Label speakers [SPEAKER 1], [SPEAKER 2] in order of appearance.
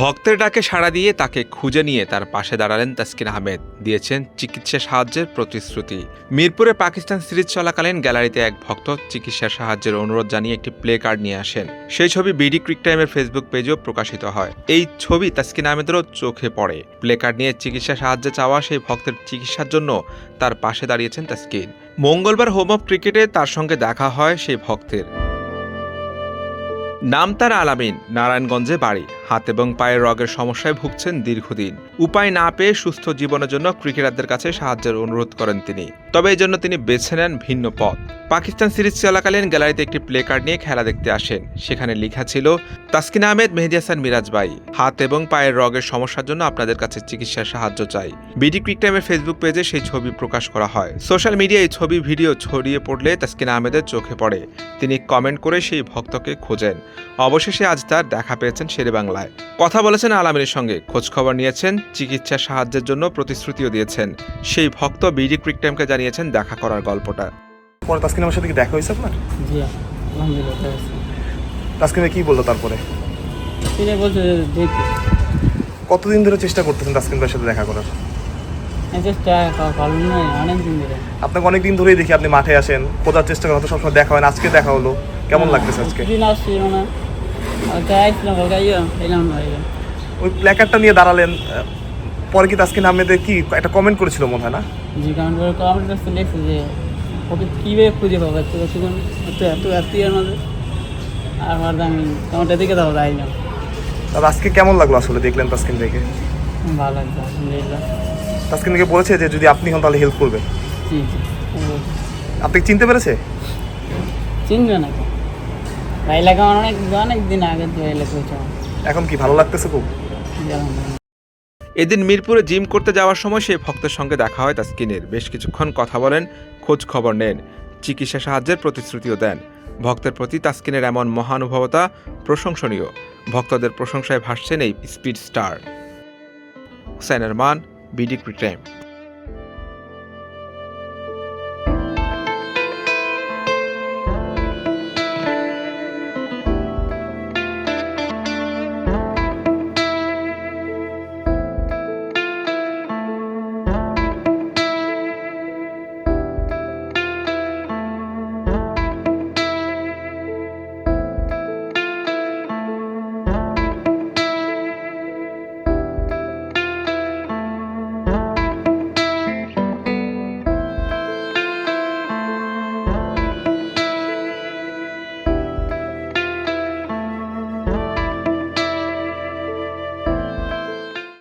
[SPEAKER 1] ভক্তের ডাকে সাড়া দিয়ে তাকে খুঁজে নিয়ে তার পাশে দাঁড়ালেন তাসকিন আহমেদ। দিয়েছেন চিকিৎসা সাহায্যের প্রতিশ্রুতি। মিরপুরে পাকিস্তান সিরিজ চলাকালীন গ্যালারিতে এক ভক্ত চিকিৎসা সাহায্যের অনুরোধ জানিয়ে একটি প্লে কার্ড নিয়ে আসেন। সেই ছবি বিডি ক্রিক টাইমের ফেসবুক পেজেও প্রকাশিত হয়। এই ছবি তাসকিন আহমেদেরও চোখে পড়ে। প্লে কার্ড নিয়ে চিকিৎসা সাহায্য চাওয়া সেই ভক্তের চিকিৎসার জন্য তার পাশে দাঁড়িয়েছেন তাসকিন। মঙ্গলবার হোম অফ ক্রিকেটে তার সঙ্গে দেখা হয় সেই ভক্তের। নাম তার আলামিন নারায়ণগঞ্জে বাড়ি হাত এবং পায়ের রগের সমস্যায় ভুগছেন দীর্ঘদিন। উপায় না পেয়ে সুস্থ জীবনের জন্য ক্রিকেটারদের কাছে সাহায্যের অনুরোধ করেন তিনি। তবে এই জন্য তিনি বেছে নেন ভিন্ন পথ। পাকিস্তান সিরিজ চলাকালীন গ্যালারিতে একটি প্লে কার্ড নিয়ে খেলা দেখতে আসেন। সেখানে লেখা ছিল, তাসকিন আহমেদ, মেহেদি হাসান, মিরাজ ভাই। হাত এবং পায়ের রগের সমস্যার জন্য আপনাদের কাছে চিকিৎসার সাহায্য চাই। বিডি ক্রিক টাইমের ফেসবুক পেজে সেই ছবি প্রকাশ করা হয়। সোশ্যাল মিডিয়ায় ছবি ভিডিও ছড়িয়ে পড়লে তাসকিন আহমেদের চোখে পড়ে। তিনি কমেন্ট করে সেই ভক্তকে খোঁজেন। অবশেষে আজ তার দেখা পেয়েছেন শেরে বাংলায় কথা বলেছেন আলামিনের সঙ্গে। খোঁজখবর নিয়েছেন চিকিৎসা সাহায্যের জন্য প্রতিশ্রুতিও দিয়েছেন। সেই ভক্ত বিডি ক্রিক টাইমকে জানিয়েছেন দেখা করার গল্পটা।
[SPEAKER 2] পরে তাসকিন আমার সাথে কি দেখা হয়েছে আপনার?
[SPEAKER 3] জি আলহামদুলিল্লাহ
[SPEAKER 2] তাসকিনে কি বলল তারপরে?
[SPEAKER 3] তিনি বলছে দেখি।
[SPEAKER 2] কতদিন ধরে চেষ্টা করতেছেন তাসকিন ভাইয়ের সাথে দেখা করার? আপনাকে অনেক দিন ধরেই দেখি আপনি মাঠে আসেন খোঁজার চেষ্টা করেন সবসময় দেখা হয় না আজকে দেখা হলো। কেমন লাগতেছে আজকে?
[SPEAKER 3] না
[SPEAKER 2] ওই প্ল্যাকারটা নিয়ে দাঁড়ালেন পরে কি তাসকিন আহমেদের কি একটা কমেন্ট করেছিল মনে হয় না?
[SPEAKER 3] জি কারণ কমেন্ট কাছে লিখছে যে ওকে কীভাবে খুঁজে পাবো? এত কিছুক্ষণ এত এত এর মধ্যে আর আমার আমি কমেন্টটা দিকে দাও যাইলাম
[SPEAKER 2] তবে আজকে কেমন লাগল আসলে দেখলেন তাসকিন ভাইকে?
[SPEAKER 3] ভালো লাগছে আলহামদুলিল্লাহ।
[SPEAKER 2] তাসকিন ভাইকে বলেছে যে যদি আপনি হন তাহলে হেল্প করবে।
[SPEAKER 3] জি জি
[SPEAKER 2] আপনি কি চিনতে পেরেছে?
[SPEAKER 3] চিনবে না আমার অনেক অনেক দিন আগে তো এই লেখা
[SPEAKER 2] এখন কি ভালো লাগতেছে খুব?
[SPEAKER 1] এদিন মিরপুরে জিম করতে যাওয়ার সময় সেই ভক্তের সঙ্গে দেখা হয় তাসকিনের বেশ কিছুক্ষণ কথা বলেন খোঁজ খবর নেন চিকিৎসা সাহায্যের প্রতিশ্রুতিও দেন। ভক্তের প্রতি তাসকিনের এমন মহানুভবতা প্রশংসনীয়। ভক্তদের প্রশংসায় ভাসছেন এই speed star. Hussain Rahman BD cric time